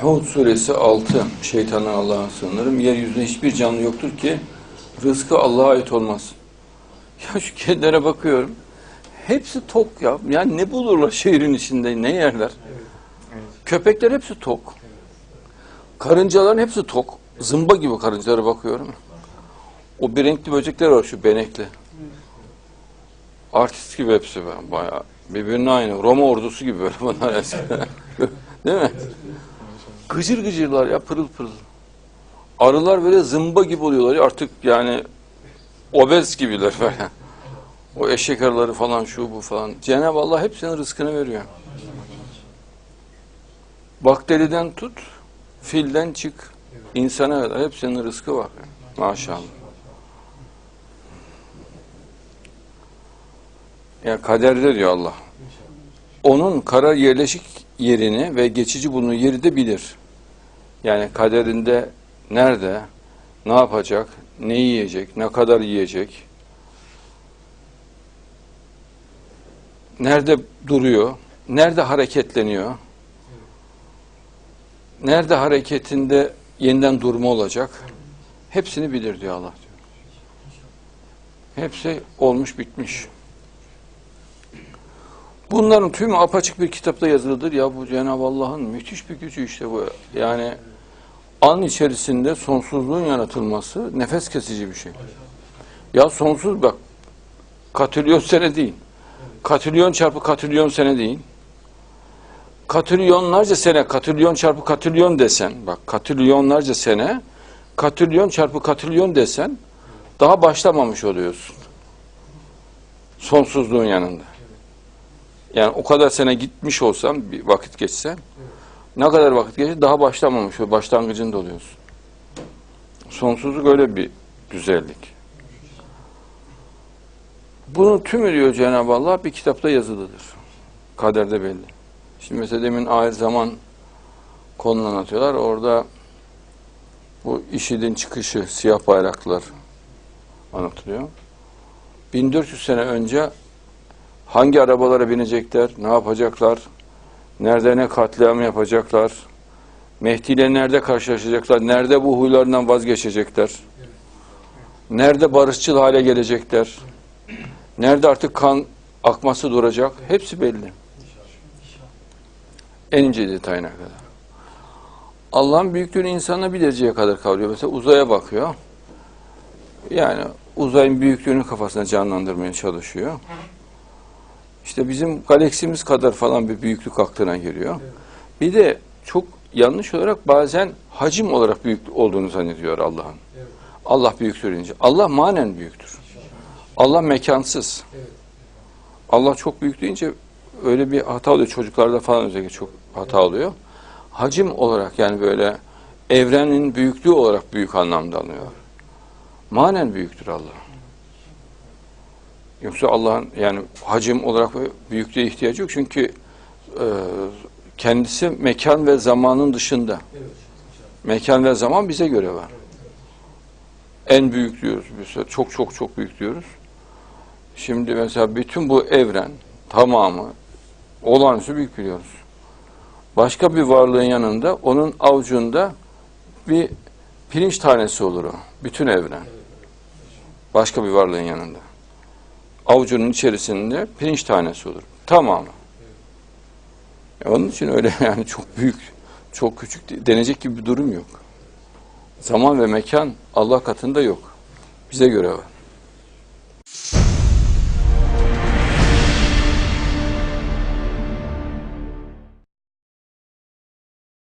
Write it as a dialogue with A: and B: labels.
A: Hud suresi 6. Şeytandan Allah'a sığınırım. Yeryüzünde hiçbir canlı yoktur ki rızkı Allah'a ait olmaz. Ya şu kedilere bakıyorum. Hepsi tok ya. Yani ne bulurlar şehrin içinde, ne yerler? Köpekler hepsi tok. Karıncaların hepsi tok. Zımba gibi karıncalara bakıyorum. O bir renkli böcekler var şu benekli. Artist gibi hepsi ben bayağı. Birbirine aynı. Roma ordusu gibi böyle bunlar eskiden. Değil mi? Gıcır gıcırlar ya pırıl pırıl. Arılar böyle zımba gibi oluyorlar ya artık yani obez gibiler böyle. O eşek arıları falan şu bu falan. Cenab-ı Allah hepsinin rızkını veriyor. Bakteriden tut, filden çık, insana kadar hepsinin rızkı var. Maşallah. Yani kaderde diyor Allah. Onun karar yerleşik yerini ve geçici bulunduğu yeri de bilir. Yani kaderinde nerede, ne yapacak, ne yiyecek, ne kadar yiyecek, nerede duruyor, nerede hareketleniyor, nerede hareketinde yeniden durma olacak, hepsini bilir diyor Allah diyor. Hepsi olmuş bitmiş. Bunların tümü apaçık bir kitapta yazılıdır. Ya bu Cenab-ı Allah'ın müthiş bir gücü işte bu. Yani an içerisinde sonsuzluğun yaratılması nefes kesici bir şey. Ya sonsuz bak katrilyon sene değil. Katrilyon çarpı katrilyon sene değil. Katrilyonlarca sene, katrilyon çarpı katrilyon desen, bak katrilyonlarca sene, katrilyon çarpı katrilyon desen, daha başlamamış oluyorsun. Sonsuzluğun yanında. Yani o kadar sene gitmiş olsam, bir vakit geçse, ne kadar vakit geçse daha başlamamış o başlangıcında oluyorsun. Sonsuzluk öyle bir güzellik. Bunun tümü diyor Cenab-ı Allah bir kitapta yazılıdır. Kaderde belli. Şimdi mesela demin ahir zaman konunu anlatıyorlar. Orada bu IŞİD'in çıkışı, siyah bayraklar anlatılıyor. 1400 sene önce hangi arabalara binecekler, ne yapacaklar, nerede ne katliam yapacaklar, Mehdi nerede karşılaşacaklar, nerede bu huylarından vazgeçecekler, nerede barışçıl hale gelecekler, nerede artık kan akması duracak, hepsi belli. En ince detayına kadar. Allah'ın büyüklüğünü insana bir dereceye kadar kavruyor. Mesela uzaya bakıyor. Yani uzayın büyüklüğünü kafasına canlandırmaya çalışıyor. İşte bizim galaksimiz kadar falan bir büyüklük aklına geliyor. Bir de çok yanlış olarak bazen hacim olarak büyük olduğunu zannediyor Allah'ın. Allah büyüktür deyince. Allah manen büyüktür. Allah mekansız. Allah çok büyük deyince öyle bir hata oluyor. Çocuklarda falan özellikle çok hata oluyor. Hacim olarak yani böyle evrenin büyüklüğü olarak büyük anlamda alıyor. Manen büyüktür Allah. Yoksa Allah'ın yani hacim olarak büyüklüğe ihtiyacı yok. Çünkü e, kendisi mekan ve zamanın dışında. Mekan ve zaman bize göre var. En büyük diyoruz. Mesela çok çok çok büyük diyoruz. Şimdi mesela bütün bu evren tamamı olağanüstü büyük biliyoruz. Başka bir varlığın yanında onun avucunda bir pirinç tanesi olur o. Bütün evren. Başka bir varlığın yanında. Avucunun içerisinde pirinç tanesi olur. Tamamı. E onun için öyle yani çok büyük, çok küçük denecek gibi bir durum yok. Zaman ve mekan Allah katında yok. Bize göre var.